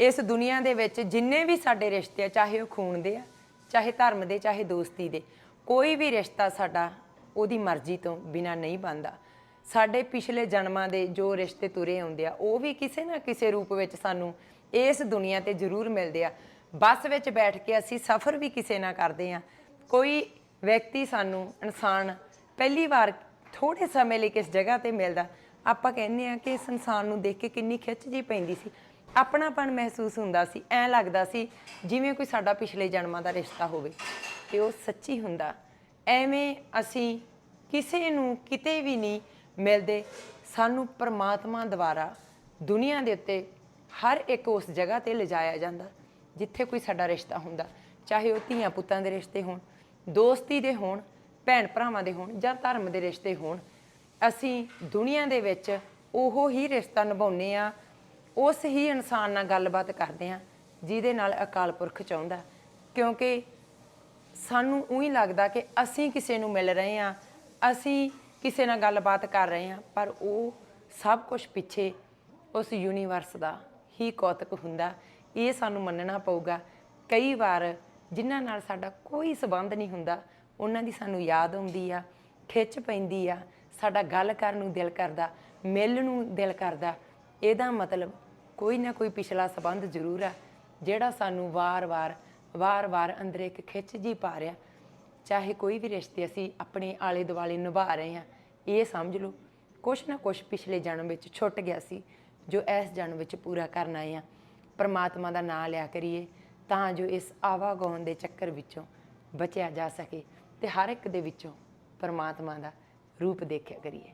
ਇਸ ਦੁਨੀਆ ਦੇ ਵਿੱਚ ਜਿੰਨੇ ਵੀ ਸਾਡੇ ਰਿਸ਼ਤੇ ਆ, ਚਾਹੇ ਉਹ ਖੂਨ ਦੇ ਆ, ਚਾਹੇ ਧਰਮ ਦੇ, ਚਾਹੇ ਦੋਸਤੀ ਦੇ, ਕੋਈ ਵੀ ਰਿਸ਼ਤਾ ਸਾਡਾ ਉਹਦੀ ਮਰਜ਼ੀ ਤੋਂ ਬਿਨਾ ਨਹੀਂ ਬਣਦਾ। ਸਾਡੇ ਪਿਛਲੇ ਜਨਮਾਂ ਦੇ ਜੋ ਰਿਸ਼ਤੇ ਤੁਰੇ ਆਉਂਦੇ ਆ, ਉਹ ਵੀ ਕਿਸੇ ਨਾ ਕਿਸੇ ਰੂਪ ਵਿੱਚ ਸਾਨੂੰ ਇਸ ਦੁਨੀਆ ਤੇ ਜ਼ਰੂਰ ਮਿਲਦੇ ਆ। ਬੱਸ ਵਿੱਚ ਬੈਠ ਕੇ ਅਸੀਂ ਸਫ਼ਰ ਵੀ ਕਿਸੇ ਨਾਲ ਕਰਦੇ ਆ। ਕੋਈ ਵਿਅਕਤੀ ਸਾਨੂੰ, ਇਨਸਾਨ ਪਹਿਲੀ ਵਾਰ ਥੋੜੇ ਸਮੇਂ ਲਈ ਕਿਸ ਜਗ੍ਹਾ ਤੇ ਮਿਲਦਾ, ਆਪਾਂ ਕਹਿੰਦੇ ਆ ਕਿ ਇਸ ਇਨਸਾਨ ਨੂੰ ਦੇਖ ਕੇ ਕਿੰਨੀ ਖਿੱਚ ਜੀ ਪੈਂਦੀ ਸੀ। ਆਪਣਾਪਣ ਮਹਿਸੂਸ ਹੁੰਦਾ ਸੀ, ਐਂ ਲੱਗਦਾ ਸੀ ਜਿਵੇਂ ਕੋਈ ਸਾਡਾ ਪਿਛਲੇ ਜਨਮਾਂ ਦਾ ਰਿਸ਼ਤਾ ਹੋਵੇ। ਤੇ ਉਹ ਸੱਚੀ ਹੁੰਦਾ, ਐਵੇਂ ਅਸੀਂ ਕਿਸੇ ਨੂੰ ਕਿਤੇ ਵੀ ਨਹੀਂ ਮਿਲਦੇ। ਸਾਨੂੰ ਪਰਮਾਤਮਾ ਦੁਆਰਾ ਦੁਨੀਆ ਦੇ ਉੱਤੇ ਹਰ ਇੱਕ ਉਸ ਜਗ੍ਹਾ ਤੇ ਲਿਜਾਇਆ ਜਾਂਦਾ, ਜਿੱਥੇ ਕੋਈ ਸਾਡਾ ਰਿਸ਼ਤਾ ਹੁੰਦਾ। ਚਾਹੇ ਉਹ ਧੀਆਂ ਪੁੱਤਾਂ ਦੇ ਰਿਸ਼ਤੇ ਹੋਣ, ਦੋਸਤੀ ਦੇ ਹੋਣ, ਭੈਣ ਭਰਾਵਾਂ ਦੇ ਹੋਣ ਜਾਂ ਧਰਮ ਦੇ ਰਿਸ਼ਤੇ ਹੋਣ, ਅਸੀਂ ਦੁਨੀਆ ਦੇ ਵਿੱਚ ਉਹੋ ਹੀ ਰਿਸ਼ਤਾ ਨਿਭਾਉਂਦੇ ਆ ਉਸ ਹੀ ਇਨਸਾਨ ਨਾਲ ਗੱਲਬਾਤ ਕਰਦੇ ਆ ਜਿਹਦੇ ਨਾਲ ਅਕਾਲ ਪੁਰਖ ਚਾਹੁੰਦਾ। ਕਿਉਂਕਿ ਸਾਨੂੰ ਉਹੀ ਲੱਗਦਾ ਕਿ ਅਸੀਂ ਕਿਸੇ ਨੂੰ ਮਿਲ ਰਹੇ ਆ ਅਸੀਂ ਕਿਸੇ ਨਾਲ ਗੱਲਬਾਤ ਕਰ ਰਹੇ ਆ ਪਰ ਉਹ ਸਭ ਕੁਝ ਪਿੱਛੇ ਉਸ ਯੂਨੀਵਰਸ ਦਾ ਹੀ ਕੌਤਕ ਹੁੰਦਾ। ਇਹ ਸਾਨੂੰ ਮੰਨਣਾ ਪਊਗਾ। ਕਈ ਵਾਰ ਜਿਨ੍ਹਾਂ ਨਾਲ ਸਾਡਾ ਕੋਈ ਸਬੰਧ ਨਹੀਂ ਹੁੰਦਾ, ਉਹਨਾਂ ਦੀ ਸਾਨੂੰ ਯਾਦ ਆਉਂਦੀ ਆ, ਖਿੱਚ ਪੈਂਦੀ ਆ, ਸਾਡਾ ਗੱਲ ਕਰਨ ਨੂੰ ਦਿਲ ਕਰਦਾ, ਮਿਲਣ ਨੂੰ ਦਿਲ ਕਰਦਾ। ਇਹਦਾ ਮਤਲਬ ਕੋਈ ਨਾ ਕੋਈ ਪਿਛਲਾ ਸਬੰਧ ਜ਼ਰੂਰ ਆ, ਜਿਹੜਾ ਸਾਨੂੰ ਵਾਰ-ਵਾਰ ਵਾਰ-ਵਾਰ ਅੰਦਰ ਇੱਕ ਖਿੱਚ ਜੀ ਪਾ ਰਿਹਾ। ਚਾਹੇ ਕੋਈ ਵੀ ਰਿਸ਼ਤੇ ਅਸੀਂ ਆਪਣੇ ਆਲੇ ਦੁਆਲੇ ਨਿਭਾ ਰਹੇ ਹਾਂ, ਇਹ ਸਮਝ ਲਓ। ਕੁਛ ਨਾ ਕੁਛ ਪਿਛਲੇ ਜਨਮ ਵਿੱਚ ਛੁੱਟ ਗਿਆ ਸੀ, ਜੋ ਇਸ ਜਨਮ ਵਿੱਚ ਪੂਰਾ ਕਰਨ ਆਏ ਆ ਪਰਮਾਤਮਾ ਦਾ ਨਾਮ ਲਿਆ ਕਰੀਏ, ਤਾਂ ਜੋ ਇਸ ਆਵਾਗਾਉਣ ਦੇ ਚੱਕਰ ਵਿੱਚੋਂ ਬਚਿਆ ਜਾ ਸਕੇ ਤੇ ਹਰ ਇੱਕ ਦੇ ਵਿੱਚੋਂ ਪਰਮਾਤਮਾ ਦਾ ਰੂਪ ਦੇਖਿਆ ਕਰੀਏ।